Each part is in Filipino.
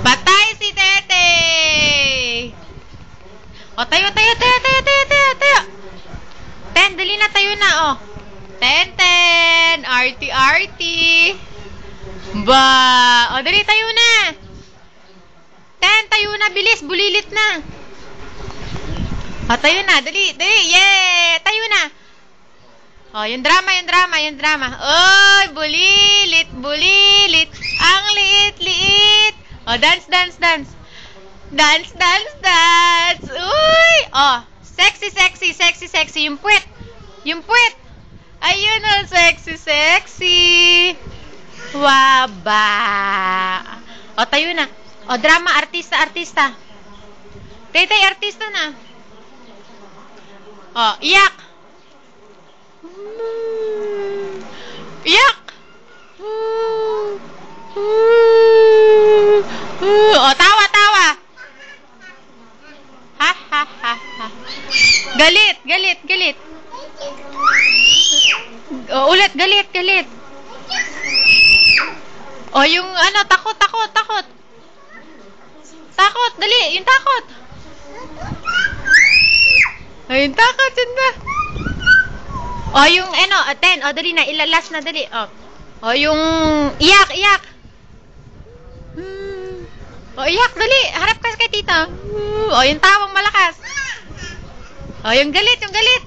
Patay si Tete! O, tayo, tayo, tayo, tayo, tayo, tayo, tayo. Ten, dali na, tayo na, oh. Ten, ten. Arty, arty. Ba. O, dali, tayo na. Ten, tayo na, bilis, bulilit na. O, tayo na, dali, dali, yeah, tayo na. Oh, yung drama, yung drama, yung drama. Oy, bulilit, bulilit. Ang liit-liit. Oh, dance, dance, dance. Dance, dance, dance. Uy! Oh, sexy, sexy, sexy, sexy. Yung puwet. Yung puwet. Ayun oh, sexy, sexy. Waba. O, tayo na. O, drama, artista, artista. Taytay, artista na. O, iyak. Iyak! Galit, galit, galit. O, ulit, galit, galit. O, yung ano, takot, takot, takot. Takot, dali, yung takot. Ay, yung takot, yun ba? O, yung ano, uh, ten, o, dali na, ilalas na, dali. O, o yung iyak, iyak. Hmm. O, iyak, dali. Harap ka kay tita. Hmm. O, yung tawang malakas. O, yung galit, yung galit.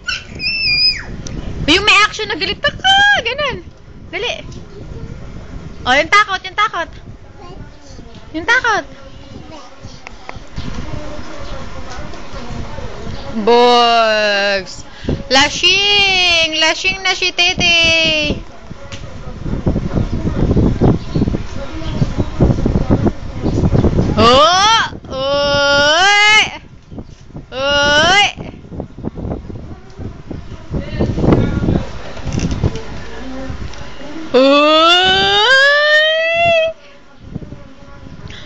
Yung may action na galit. Taka, ganun. Dali. O, yung takot, yung takot. Yung takot. Bugs. Lashing! Lashing na si Tete! Oh! Uy! Uy! Uy!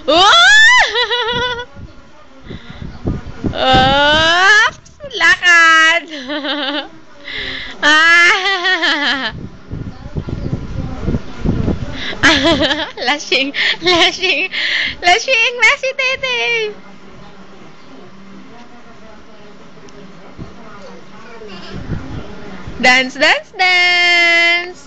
Oh! Oops! Lakad! ah! lashing, lashing, lashing na si Tete! Dance, dance, dance!